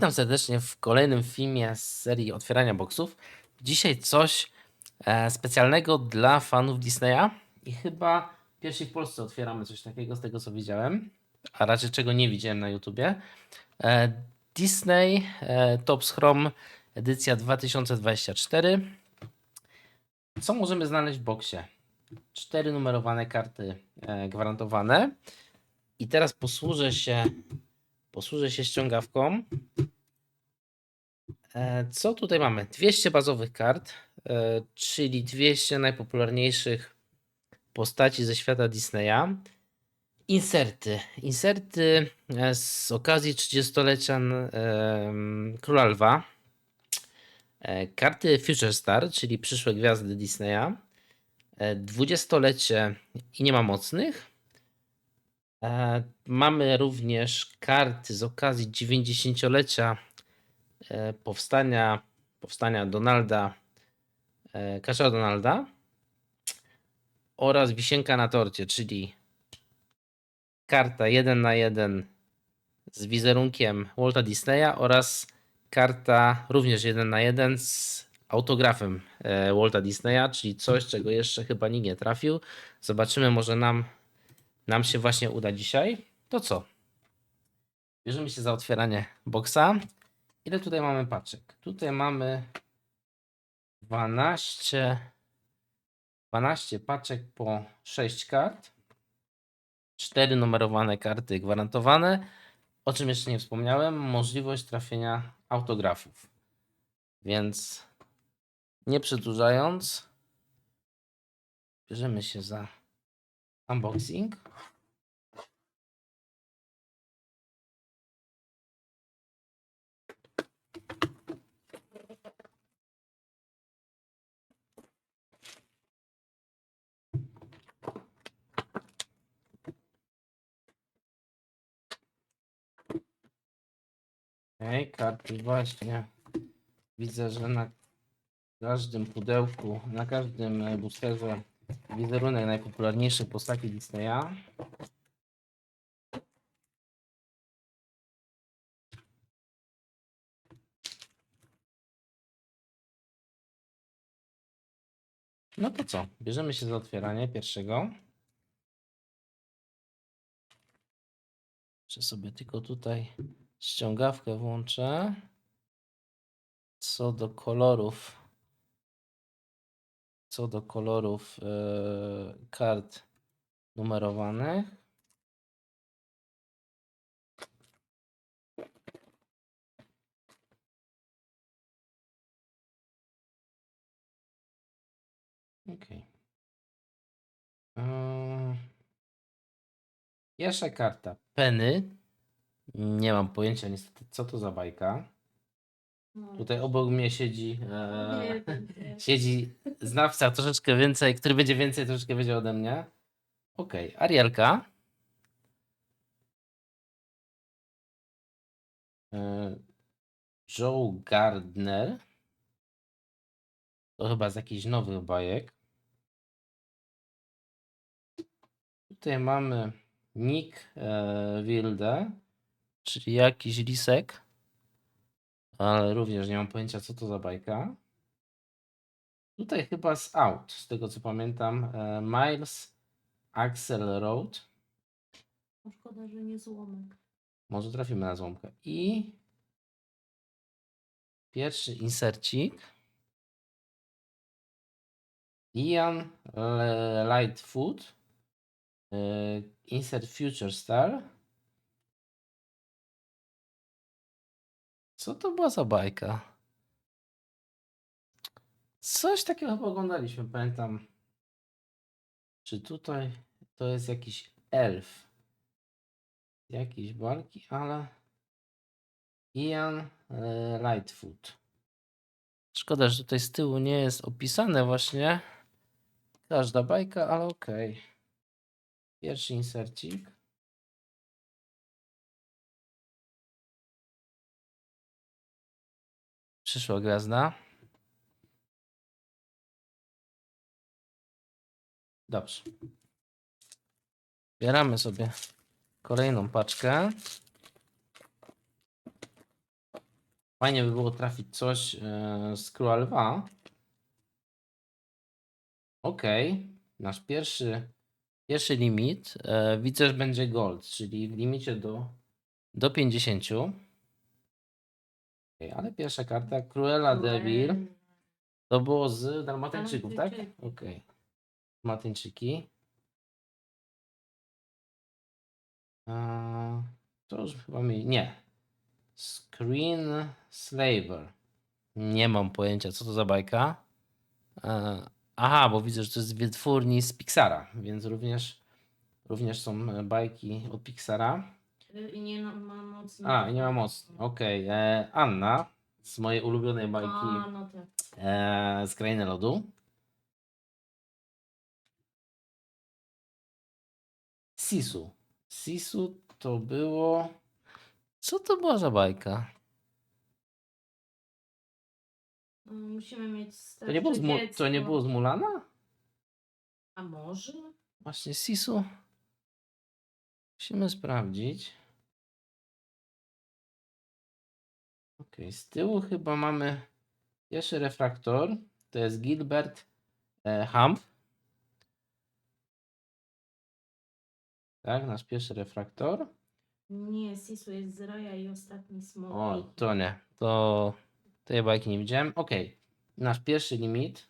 Witam serdecznie w kolejnym filmie z serii otwierania boksów. Dzisiaj coś e, specjalnego dla fanów Disneya i chyba pierwsi w Polsce otwieramy coś takiego z tego co widziałem, a raczej czego nie widziałem na YouTubie. E, Disney e, Tops Chrome edycja 2024. Co możemy znaleźć w boksie? Cztery numerowane karty e, gwarantowane. I teraz posłużę się Posłużę się ściągawką. E, Co tutaj mamy? 200 bazowych kart, e, czyli 200 najpopularniejszych postaci ze świata Disneya. Inserty. Inserty e, z okazji 30-lecia em, Króla Lwa. Karty Future Star, czyli przyszłe gwiazdy Disneya. E, 20-lecie i nie ma mocnych. E, Mamy również karty z okazji 90-lecia e, powstania, powstania Donalda, e, Kaczora Donalda oraz wisienka na torcie, czyli karta 1 na 1 z wizerunkiem Walta Disneya oraz karta również 1 na 1 z autografem Walta Disneya, czyli coś, czego jeszcze chyba nikt nie trafił. Zobaczymy, może nam nam się właśnie uda dzisiaj, to co? Bierzemy się za otwieranie boksa. Ile tutaj mamy paczek? Tutaj mamy 12, 12 paczek po 6 kart. 4 numerowane karty gwarantowane. O czym jeszcze nie wspomniałem, możliwość trafienia autografów. Więc nie przedłużając, bierzemy się za unboxing. Okej, karty właśnie. Widzę, że na każdym pudełku, na każdym e, boosterze wizerunek najpopularniejszych postaci Disneya. No to co? Bierzemy się za otwieranie pierwszego. Jeszcze sobie tylko tutaj ściągawkę włączę. Co do kolorów. Co do kolorów e, kart numerowanych. Okej. Eee, Pierwsza karta. Penny. Nie mam pojęcia niestety, co to za bajka. No, Tutaj obok mnie siedzi, e, siedzi znawca troszeczkę więcej, który będzie więcej troszeczkę wiedział ode mnie. Okej, Arielka. E, Joe Gardner. To chyba z jakichś nowych bajek. Tutaj mamy Nick e, Wilde, czyli jakiś lisek. Ale również nie mam pojęcia, co to za bajka. Tutaj chyba z Out, z tego co pamiętam. e, Miles Axel Road. No Szkoda, że nie złomek. Może trafimy na złomkę. I pierwszy insercik. Ian Lightfoot. e, Insert Future Star. Co to była za bajka? Coś takiego chyba oglądaliśmy, pamiętam. Czy tutaj to jest jakiś elf? Jakiś walki, ale. Ian e, Lightfoot. Szkoda, że tutaj z tyłu nie jest opisane właśnie każda bajka, ale okej. Pierwszy insercik. Przyszła gwiazda. Dobrze. Bieramy sobie kolejną paczkę. Fajnie by było trafić coś e, z Króla Lwa. Okej, nasz pierwszy, pierwszy limit. E, widzę, że będzie gold, czyli w limicie do, do 50. Okej, ale pierwsza karta, Cruella Devil. To było z Dalmatyńczyków, tak? Dalmatyńczyków. Okej. Dalmatyńczyki. A, to już chyba mi. Nie. Screen Slaver. Nie mam pojęcia, co to za bajka. E, aha, bo widzę, że to jest z wytwórni z Pixara, więc również, również są e, bajki od Pixara. I nie no- ma mocy. A, i nie ma mocno. Okej. e, Anna z mojej ulubionej bajki A, no tak. e, z Krainy Lodu. Sisu. Sisu to było. Co to była za bajka? Y, Musimy mieć To nie było z, to nie było z Mulana? A może? Właśnie Sisu. Musimy sprawdzić. Ok, z tyłu chyba mamy pierwszy refraktor. To jest Gilbert e, Hump. Tak, nasz pierwszy refraktor. Nie, Sisu jest z Raja i ostatni smok. O, to nie. To tej bajki nie widziałem. Ok. Nasz pierwszy limit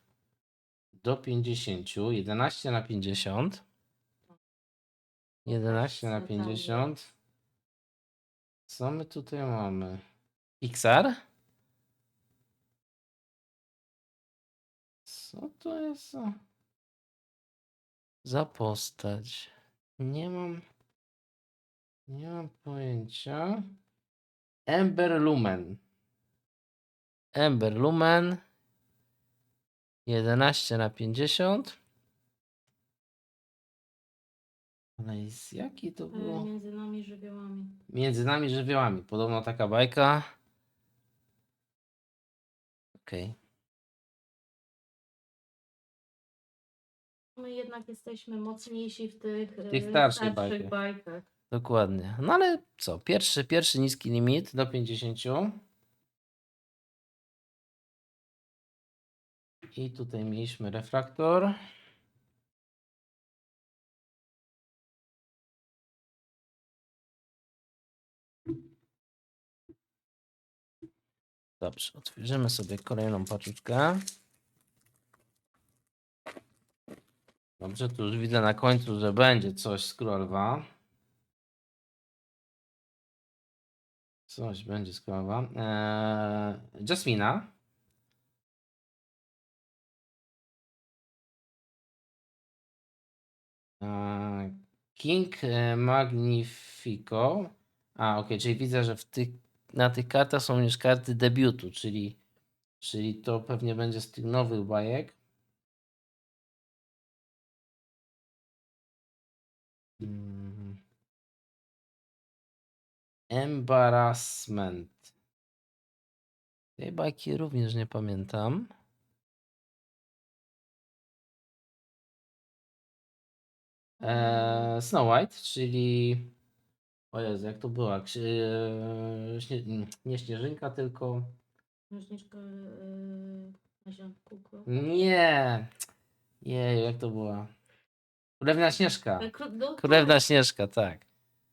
do 50. 11 na 50. 11 na Co tam 50. Co my tutaj mamy? Pixar? Co to jest za, za postać? Nie mam. Nie mam pojęcia. Ember Lumen. Ember Lumen. 11 na 50. Ale jest, jaki to było? Między nami żywiołami. Między nami żywiołami. Podobno taka bajka. Okej. My jednak jesteśmy mocniejsi w tych, W tych y, starszych starszych bajkach. bajkach. Dokładnie. No ale co? Pierwszy, pierwszy niski limit do 50. I tutaj mieliśmy refraktor. Dobrze, otworzymy sobie kolejną paczuszkę. Dobrze, tu już widzę na końcu, że będzie coś z Królowa. Coś będzie z. Eee, Jasmina. Eee, King e, Magnifico. A, okej, czyli widzę, że w tych, na tych kartach są już karty debiutu, czyli, czyli to pewnie będzie z tych nowych bajek. Mm. Embarrassment. Tej bajki również nie pamiętam. Eee, Snow White, czyli. O Jezu, jak to była? Ksi- eee, śnie... Nie śnieżynka, tylko. Księżniczka yy, na ziomku. Nie! Jej, jak to była? Królewna Śnieżka. E, no, Królewna Śnieżka, tak.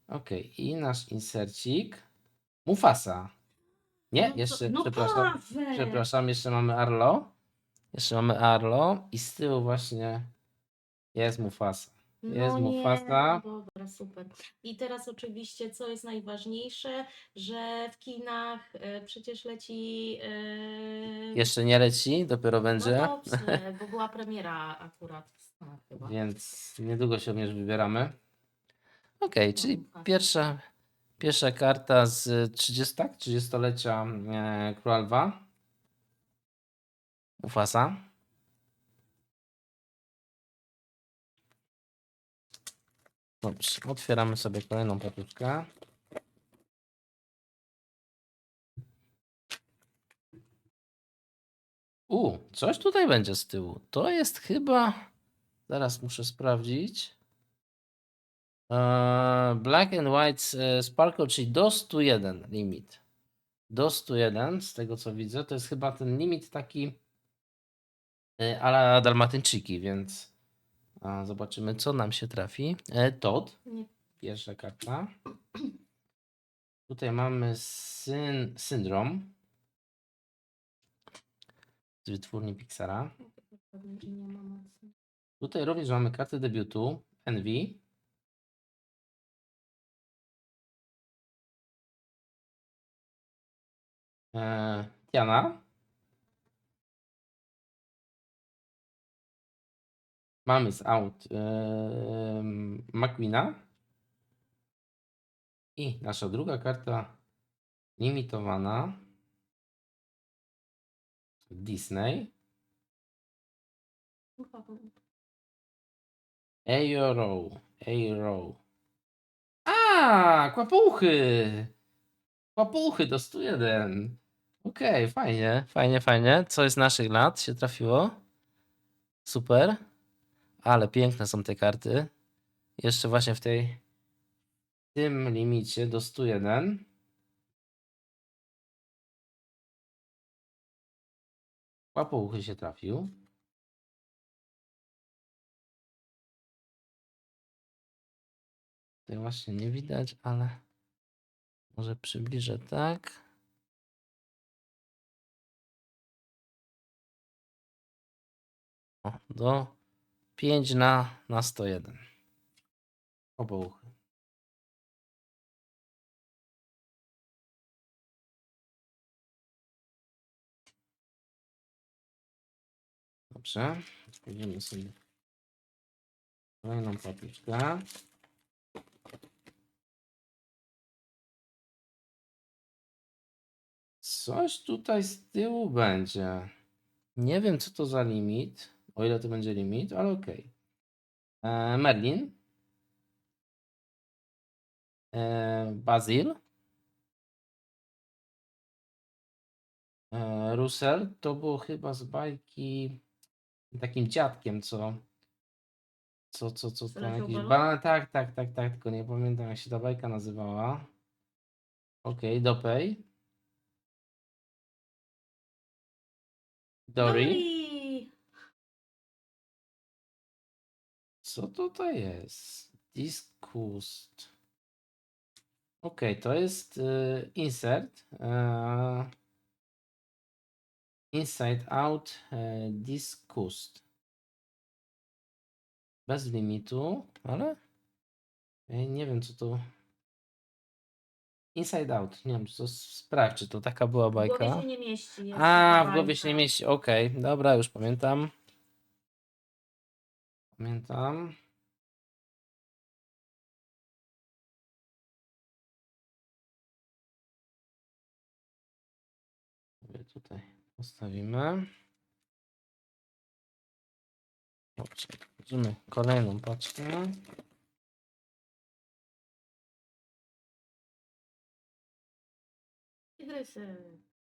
Okej, i nasz insercik. Mufasa. Nie, no to- jeszcze, no przepraszam. Paweł! Przepraszam, jeszcze mamy Arlo. Jeszcze mamy Arlo i z tyłu właśnie jest Mufasa. Jest no nie, Mufasa. Dobra, super. I teraz oczywiście, co jest najważniejsze, że w kinach e, przecież leci. E, Jeszcze nie leci, dopiero będzie, No dobrze, bo była premiera akurat w Stanach chyba. więc niedługo się również wybieramy. Okej, czyli Mufasa. pierwsza, pierwsza karta z 30, tak? 30-lecia e, Króla Lwa. Mufasa. Dobrze, otwieramy sobie kolejną paczkę. U, coś tutaj będzie z tyłu. To jest chyba. Zaraz muszę sprawdzić. Eee, Black and White e, Sparkle, czyli do 101 limit. do 101, z tego co widzę. To jest chyba ten limit taki e, ala Dalmatyńczyki, więc a, zobaczymy, co nam się trafi. E, Todd, pierwsza karta. Tutaj mamy syn, syndrom z wytwórni Pixara. Tutaj również mamy kartę debiutu Envy. E, Tiana. Mamy z out e, McQueena. I nasza druga karta limitowana. Disney. Euro. Euro. A, kłapuchy. Kłapuchy do 101. Okej, fajnie, fajnie, fajnie. Co jest naszych lat się trafiło? Super. Ale piękne są te karty. Jeszcze właśnie w tej w tym limicie do 101. Kłapuchy się trafił. Tutaj właśnie nie widać, ale może przybliżę tak. Do 5 na, na 101. Obołuchy. Dobrze. Weźmiemy sobie kolejną papryczkę. Coś tutaj z tyłu będzie. Nie wiem, co to za limit. O ile to będzie limit, ale okej. E, Merlin. E, Basil. E, Russell. To było chyba z bajki takim dziadkiem, co. Co, co, co tam jakiś banan. Tak, tak, tak, tak, tylko nie pamiętam, jak się ta bajka nazywała. Okej, Dopey. Dory. Dory! Co tutaj jest? Discust. Ok, to jest y, insert. e, inside out e, discust. Bez limitu, ale nie wiem co to. Inside out. Nie wiem, to sprawdź, czy to taka była W głowie bajka. się nie mieści. jest A, taka w głowie się nie bajka. mieści. Okej, dobra, już pamiętam. Pamiętam. Tutaj postawimy. Dobrze, kolejną paczkę.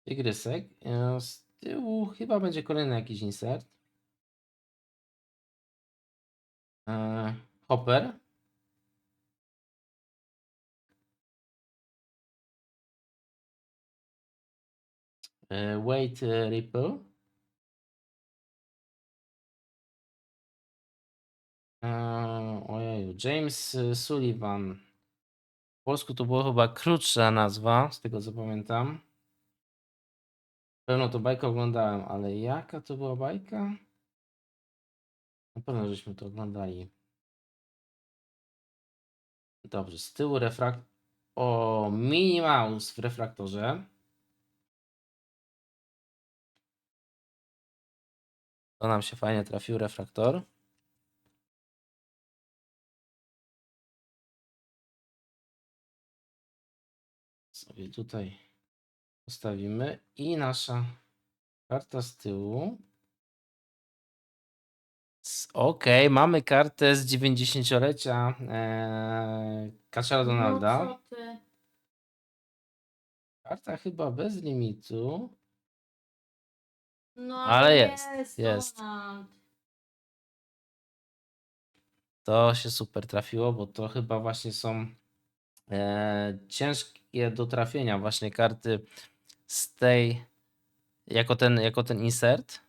Tygrysek. E, Z tyłu chyba będzie kolejny jakiś insert. E, Hopper. E, Wait e, Ripple. Ojeju, James Sullivan. W polsku to była chyba krótsza nazwa, z tego co pamiętam. Pewno to bajkę oglądałem, ale jaka to była bajka? Na pewno żeśmy to oglądali. Dobrze, z tyłu refrakt... O, Minnie Mouse w refraktorze. To nam się fajnie trafił refraktor. Sobie tutaj postawimy i nasza karta z tyłu. Okej, mamy kartę z 90-lecia e, Kaczera Donalda. No? Karta chyba bez limitu. No Ale jest, jest, jest. To się super trafiło, bo to chyba właśnie są e, ciężkie do trafienia właśnie karty z tej, jako ten, jako ten insert.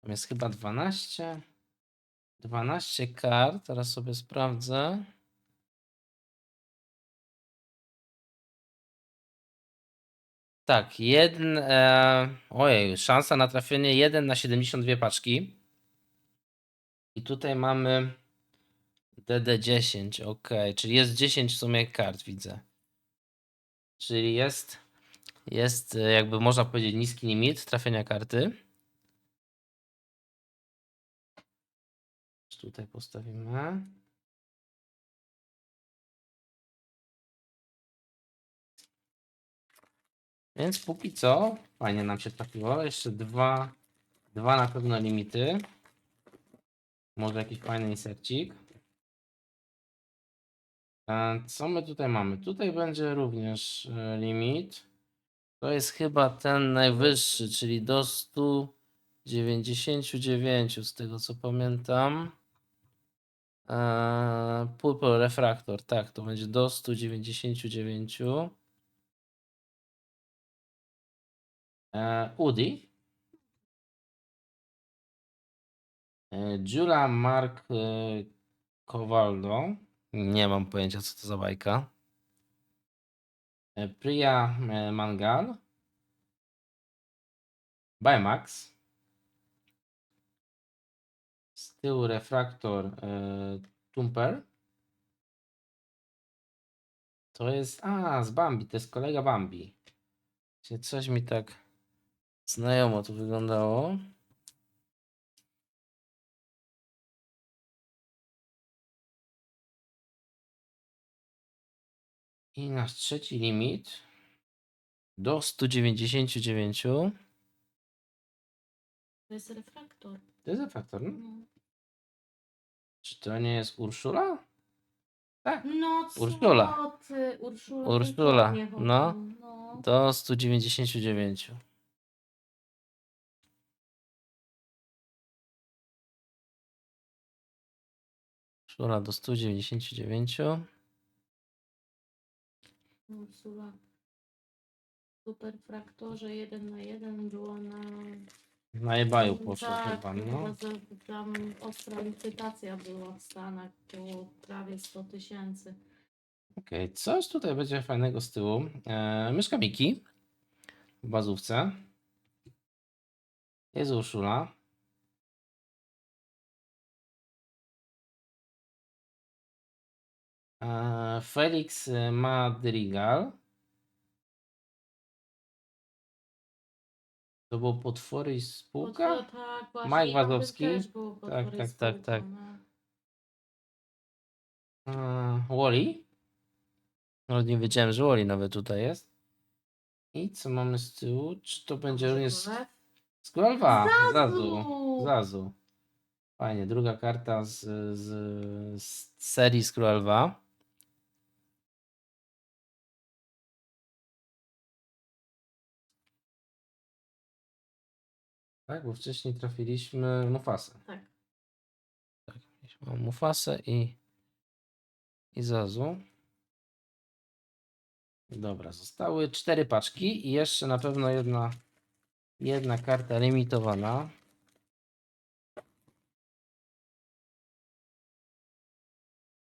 Tam jest chyba 12. 12 kart, teraz sobie sprawdzę. Tak, jeden. E, ojej, szansa na trafienie 1 na 72 paczki. I tutaj mamy DD10, ok, czyli jest 10 w sumie kart, widzę. Czyli jest, jest e, jakby można powiedzieć niski limit trafienia karty. Tutaj postawimy. Więc póki co fajnie nam się trafiło. Jeszcze dwa, dwa na pewno limity. Może jakiś fajny insercik. Co my tutaj mamy? Tutaj będzie również e, limit. To jest chyba ten najwyższy, czyli do 199 z tego co pamiętam. Eee, Purple Refractor, tak, to będzie do 199. Eee, Udi. Eee, Giulia Mark e, Covaldo. Nie mam pojęcia, co to za bajka. E, Priya Mangal. Baymax. Tyłu refraktor e, Tumper. To jest. A, z Bambi, to jest kolega Bambi. Coś mi tak znajomo to wyglądało. I nasz trzeci limit do 199. To jest refraktor. To jest refraktor, no? Czy to nie jest Urszula? Tak. no co Urszula. ty, Urszula. Urszula, dokładnie no. no. Do 199. Urszula do 199. Ursula. Super fraktorze, jeden na jeden było na... Na eBayu poszło tak, chyba, no. chyba tam ostra licytacja była w Stanach, było prawie 100 tysięcy. Okej, coś tutaj będzie fajnego z tyłu. E, myszka Miki w bazówce. Jest Urszula. E, Felix Madrigal. To było Potwory i Spółka? Potwór- tak, właśnie. Mike i tam Wazowski? Też było Tak, potwory tak, tak, spółką, tak. no. E. No nie wiedziałem, że Wally nawet tutaj jest. I co mamy z tyłu? Czy to będzie również Lew. Skrolwa? Zazu! Zazu. Zazu. Fajnie, druga karta z, z, z serii Scrollwa. Tak, bo wcześniej trafiliśmy Mufasę. Tak. Tak, mieliśmy Mufasę i, i Zazu. Dobra, zostały cztery paczki i jeszcze na pewno jedna, jedna karta limitowana.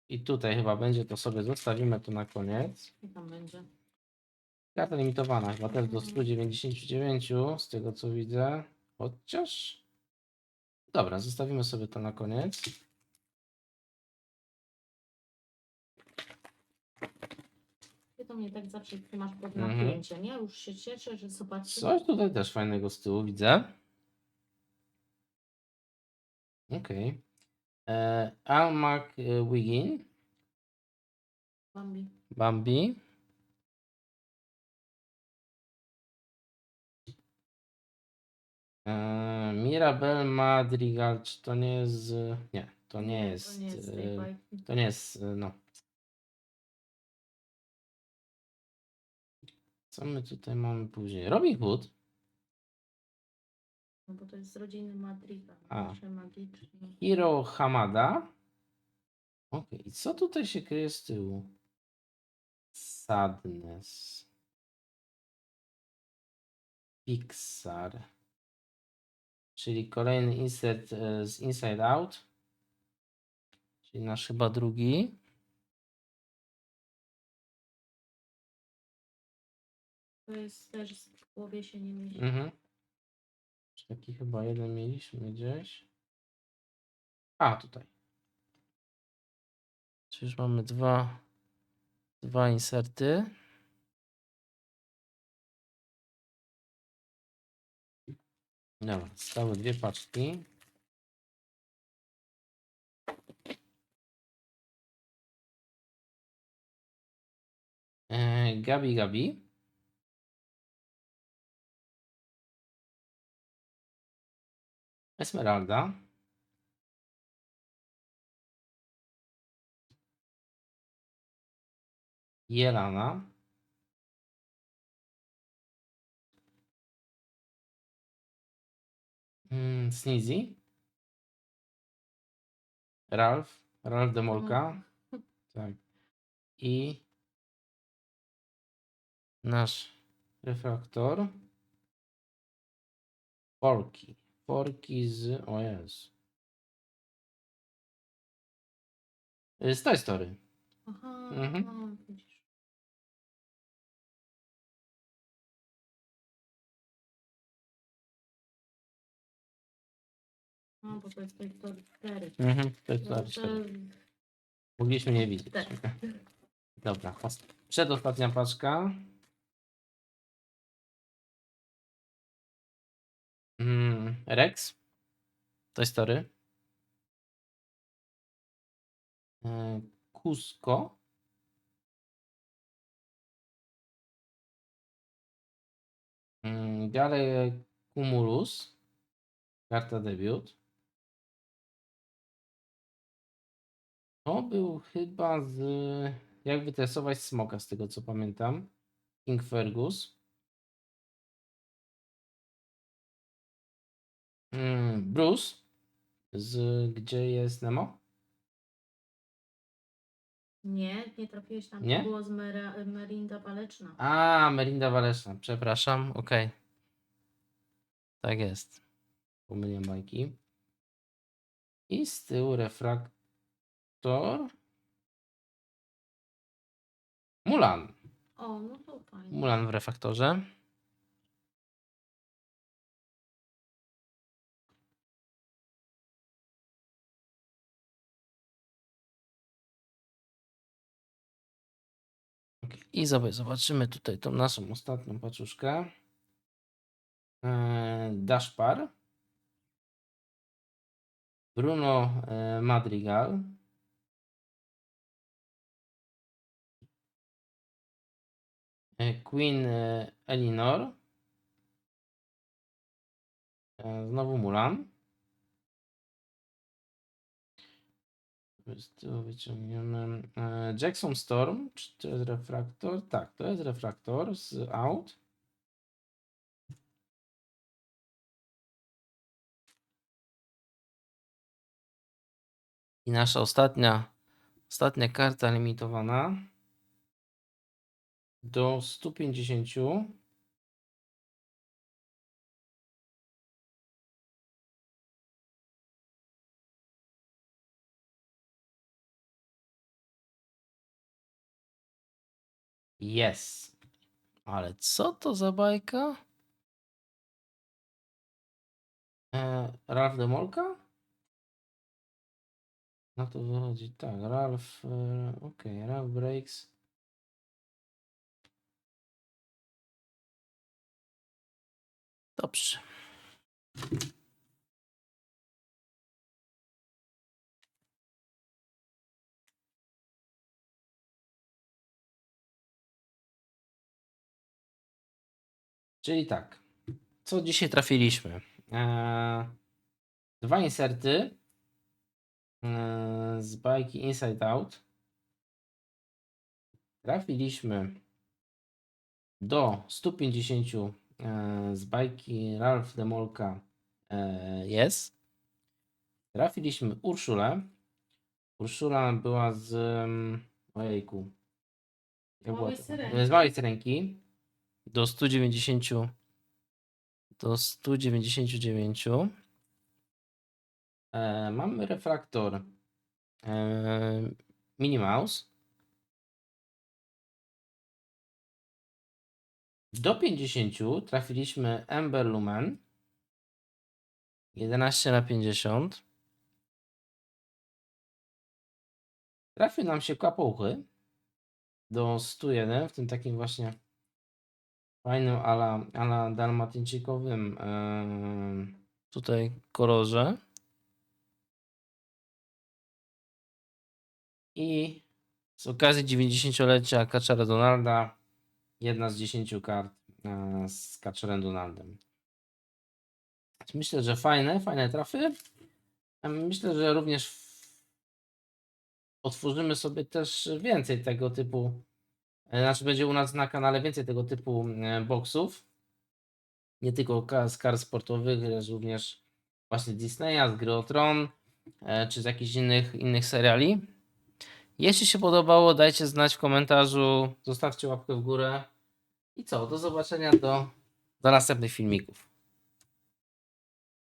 I tutaj chyba będzie, to sobie zostawimy to na koniec. I tam będzie. Karta limitowana, chyba też do Mhm. 199, z tego co widzę. Chociaż. Dobra, zostawimy sobie to na koniec. Ty to mnie tak zawsze trzymasz pod Mhm. napięciem. Ja już się cieszę, że zobaczymy. Coś tutaj też fajnego z tyłu widzę. Okej. Okay. Almac e, Wiggin, Bambi. Bambi. E, Mirabel Madrigal, czy to nie jest. z- Nie, to nie jest. To nie jest z tej e, bajki. To nie jest, e, no. Co my tutaj mamy później? Robin Hood. No bo to jest z rodziny Madriga. A. Nasze magiczne. Hiro Hamada. Okej, i co tutaj się kryje z tyłu? Sadness. Pixar. Czyli kolejny insert e, z Inside Out. Czyli nasz chyba drugi. To jest też w głowie się nie mieści. Mhm. Taki chyba jeden mieliśmy gdzieś. A, tutaj. Czyli już mamy dwa, dwa inserty. Dobra, zostały dwie paczki. E, Gabi, Gabi. Esmeralda. Jelana. Mm, Sneezy. Ralph. Ralph Demolka. Tak. I nasz refraktor. Forki. Forki z. O jest. Z Toy Story. Aha, Mhm. No, bo to jest Toy Story 4. Mhm. Toy No, Story to- 4. Mogliśmy nie widzieć. Tak. Dobra. os- Przedostatnia paczka. Mm, Rex. Toy Story. E, Cusco. Mm, Gale Cumulus. Karta debiut. To był chyba z. Jak wytresować smoka, z tego co pamiętam. King Fergus. Mm, Bruce. Z gdzie jest Nemo? Nie, nie trafiłeś tam. Nie? To było z Mera, Merinda Waleczna. A, Merinda Waleczna. Przepraszam. Okej. Tak jest. Pomyliłem bajki. I z tyłu refraktor. Mulan. O, no to fajnie. Mulan w refaktorze. I zobacz, zobaczymy tutaj tą naszą ostatnią paczuszkę. Eee, Dashpar. Bruno e, Madrigal. Queen e, Elinor. E, Znowu Mulan. Wyciągniemy. e, Jackson Storm. Czy to jest refraktor? Tak, to jest refraktor z out. I nasza ostatnia, ostatnia karta limitowana do 150. Jest. Ale co to za bajka? E, Ralph Demolka? No to wychodzi tak. Ralph. E, Okej, Ralph Breaks. Dobrze. Czyli tak. Co dzisiaj trafiliśmy? Eee, dwa inserty eee, z bajki Inside Out. Trafiliśmy do 150 eee, z bajki Ralph Demolka eee, jest. Trafiliśmy Urszulę. Urszula była z. mm, Ojejku. Jak to? Syrenki. Z małej syrenki do 190 do 199 e, mamy refraktor e, Mouse do 50 trafiliśmy Ember Lumen. 11 na 50 trafił nam się kapuchy do 101 w tym takim właśnie fajnym ala, ala dalmatyńczykowym em, tutaj kolorze. I z okazji 90-lecia Kaczera Donalda jedna z 10 kart e, z Kaczerem Donaldem. Myślę, że fajne, fajne trafy. Em, Myślę, że również otworzymy sobie też więcej tego typu E, Znaczy będzie u nas na kanale więcej tego typu e, boxów. Nie tylko z kar sportowych, lecz również właśnie Disneya, z Gry o Tron, e, czy z jakichś innych, innych seriali. Jeśli się podobało, dajcie znać w komentarzu, zostawcie łapkę w górę. I co, do zobaczenia do, do następnych filmików.